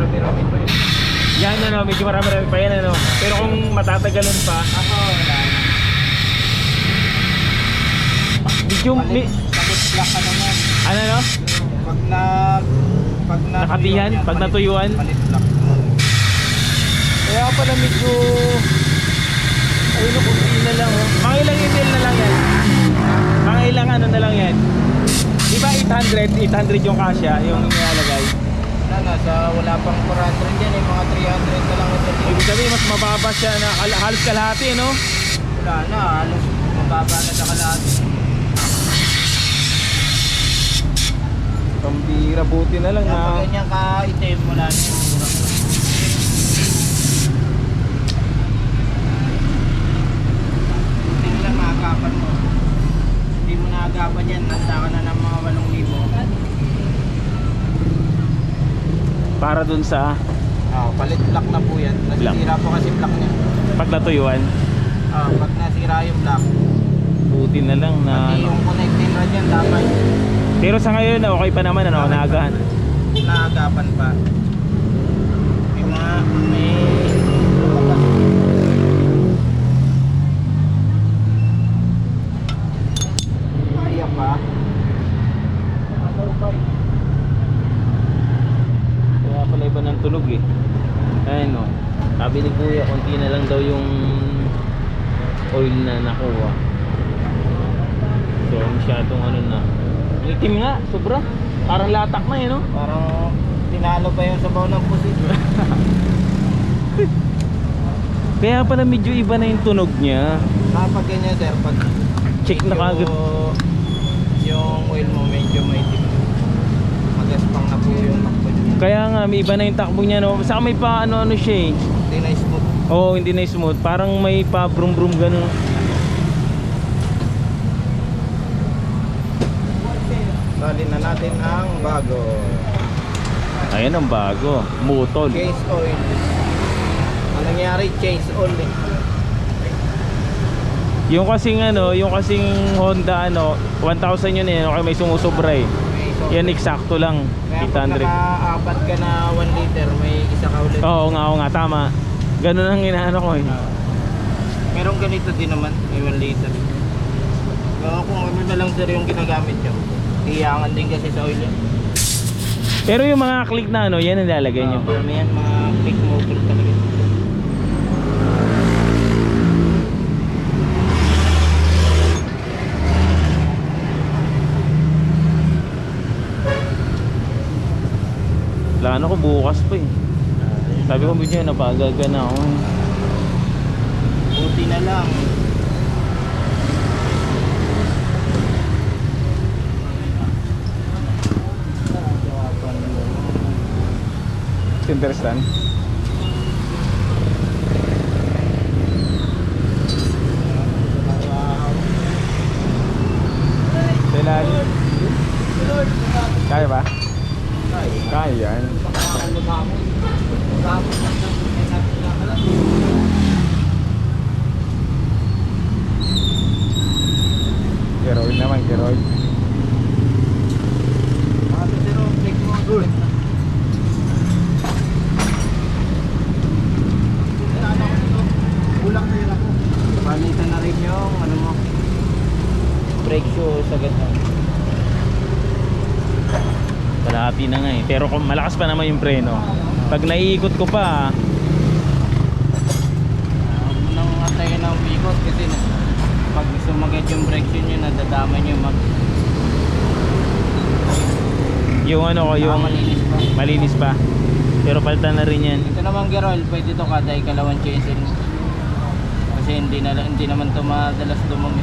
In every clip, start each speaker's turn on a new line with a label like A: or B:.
A: marami-rami pa yun.
B: Yan ano, medyo marami-rami pa yan ano. Pero kung matatagalan pa,
A: Ako, wala.
B: medyo, mi,
A: Palit black ka naman.
B: ano no?
A: Pag na... Pag na...
B: Nakatihan? Pag natuyuan?
A: Palit black.
B: Kaya pala medyo, ayun o, kunti na lang oh. Mga ilang email na lang yan. Mga ilang ano na lang yan. Di ba 800, 800 yung kasya, yung nilalagay.
A: Na, sa wala pang 400 yan eh. Mga 300 na lang ito.
B: Ibig sabihin, mas mababa siya na kal- halos kalahati, no?
A: Wala na, halos mababa na sa kalahati.
B: Pambira, buti na lang
A: pag
B: na.
A: ganyan ka-itim, wala na yung mura. Hindi lang maagapan mo. Hindi mo naagapan yan, nasa ka na ng mga 8,000.
B: Para dun sa
A: Ah, palit block na po yan. Nasisira po kasi block niya.
B: pag natuyuan.
A: Ah, pag nasira yung block,
B: Buti na lang na.
A: pati yung connecting rod yan, dapat
B: Pero sa ngayon, okay pa naman, ano, naagahan.
A: naagapan pa. May mga, may Kaya pa.
B: Kaya pala iba ng tulog eh. Ayun o. Sabi ni Kuya, konti na lang daw yung oil na nakuha. So, masyadong ano na. Ang itim nga, sobra. Parang latak na eh, no?
A: Parang tinalo pa yung sabaw ng pusit.
B: Kaya pala medyo iba na yung tunog niya.
A: Kapag ganyan sir, pag
B: Check na kagad.
A: Yung oil mo medyo maitim. Magaspang na po yung takbo niya.
B: Kaya nga, may iba na yung takbo niya, no? Saka may pa ano-ano siya eh.
A: Hindi na smooth.
B: Oo, hindi na smooth. Parang may pa brum brum ganun.
A: Salin na natin ang bago.
B: Ayan ang bago. Mutol.
A: Case oil. Ang nangyari, change oil eh.
B: Yung kasing ano, yung kasing Honda ano, 1,000 yun eh, okay, may sumusobra eh. Yan eksakto lang,
A: Kaya pag
B: 800.
A: naka-apat ka na 1 liter, may isa ka ulit.
B: Oo nga, oo nga, tama. Ganun ang inaano ko eh.
A: Meron ganito din naman, may 1 liter. Kaya kung ano na lang sir yung ginagamit nyo, tiyangan din kasi sa oil yan.
B: Pero yung mga click na ano, yan ang lalagay nyo.
A: Uh, yan, mga click motor talaga.
B: Plano ko bukas pa eh. Sabi ko medyo napagaga na ako eh.
A: Buti na lang.
B: Understand? Kailan? Kaya ba? Kaya yan. Keroid naman, keroid.
A: Palitan na rin yung ano mo. Brake shoes agad na.
B: Kalahati na nga eh. Pero kung malakas pa naman yung preno. Pag naiikot ko pa,
A: nang atayin ng bikot kasi na, pag sumagat yung shoe nyo, nadadama nyo mag
B: yung ano ko, yung
A: malinis pa.
B: malinis pa. Pero palitan na rin yan.
A: Ito naman Gerol, pwede to kada ikalawang chaser mo. Kasi hindi na hindi naman to madalas dumumi.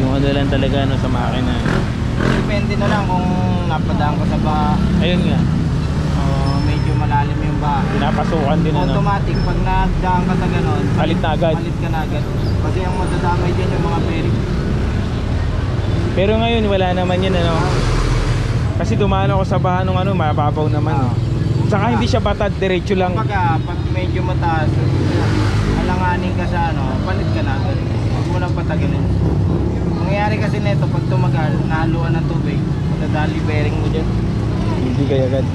B: Yung ano lang talaga ano, sa makina.
A: Depende na lang kung napadaan ka sa baha
B: Ayun nga,
A: o medyo malalim yung baha.
B: pinapasukan din ano.
A: Automatic, pag nagdaan ka sa ganon,
B: Palit na agad.
A: Palit ka na agad. Kasi ang madadamay dyan yung mga bearing.
B: Pero ngayon wala naman yun ano. Kasi dumaan ako sa baha nung ano, mababaw naman.
A: Ah.
B: Saka hindi siya batad, diretso lang.
A: Pagka, pag medyo mataas, alanganin ka sa ano, palit ka na agad. Huwag mo lang patagalin. Mangyayari kasi nito, pag tumagal, nahaluan ng tubig, nadali bearing mo dyan.
B: Hindi kaya agad.